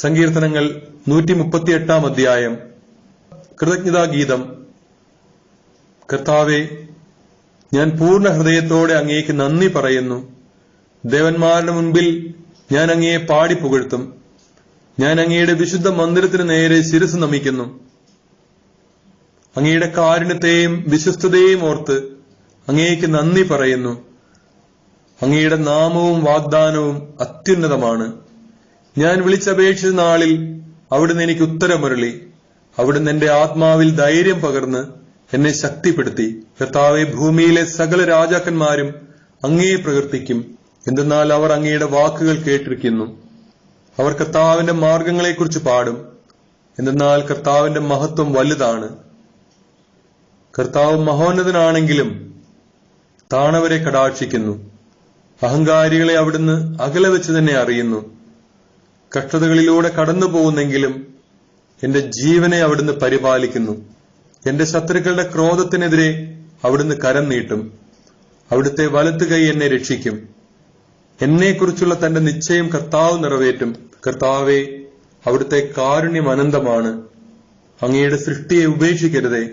സങ്കീർത്തനങ്ങൾ നൂറ്റി മുപ്പത്തിയെട്ടാം അധ്യായം കൃതജ്ഞതാഗീതം കർത്താവെ ഞാൻ പൂർണ ഹൃദയത്തോടെ അങ്ങേക്ക് നന്ദി പറയുന്നു. ദേവന്മാരുടെ മുൻപിൽ ഞാൻ അങ്ങയെ പാടി പുകഴ്ത്തും. ഞാൻ അങ്ങയുടെ വിശുദ്ധ മന്ദിരത്തിന് നേരെ ശിരസ് നമിക്കുന്നു. അങ്ങയുടെ കാരുണ്യത്തെയും വിശ്വസ്തതയെയും ഓർത്ത് അങ്ങേക്ക് നന്ദി പറയുന്നു. അങ്ങയുടെ നാമവും വാഗ്ദാനവും അത്യുന്നതമാണ്. ഞാൻ വിളിച്ചപേക്ഷിച്ച നാളിൽ അവിടുന്ന് എനിക്ക് ഉത്തരമരുളി. അവിടുന്ന് എന്റെ ആത്മാവിൽ ധൈര്യം പകർന്ന് എന്നെ ശക്തിപ്പെടുത്തി. കർത്താവെ ഭൂമിയിലെ സകല രാജാക്കന്മാരും അങ്ങേയെ പ്രകീർത്തിക്കും എന്തെന്നാൽ അവർ അങ്ങയുടെ വാക്കുകൾ കേട്ടിരിക്കുന്നു. അവർ കർത്താവിന്റെ മാർഗങ്ങളെക്കുറിച്ച് പാടും. എന്തെന്നാൽ കർത്താവിന്റെ മഹത്വം വലുതാണ്. കർത്താവ് മഹോന്നതനാണെങ്കിലും താണവരെ കടാക്ഷിക്കുന്നു. അഹങ്കാരികളെ അവിടുന്ന് അകലെ വെച്ച് തന്നെ അറിയുന്നു. കഷ്ടതകളിലൂടെ കടന്നു പോകുന്നെങ്കിലും എന്റെ ജീവനെ അവിടുന്ന് പരിപാലിക്കുന്നു. എന്റെ ശത്രുക്കളുടെ ക്രോധത്തിനെതിരെ അവിടുന്ന് കരം നീട്ടും. അവിടുത്തെ വലത്ത് കൈ എന്നെ രക്ഷിക്കും. എന്നെക്കുറിച്ചുള്ള തന്റെ നിശ്ചയം കർത്താവ് നിറവേറ്റും. കർത്താവെ അവിടുത്തെ കാരുണ്യം അനന്തമാണ്. അങ്ങയുടെ സൃഷ്ടിയെ ഉപേക്ഷിക്കരുതേ.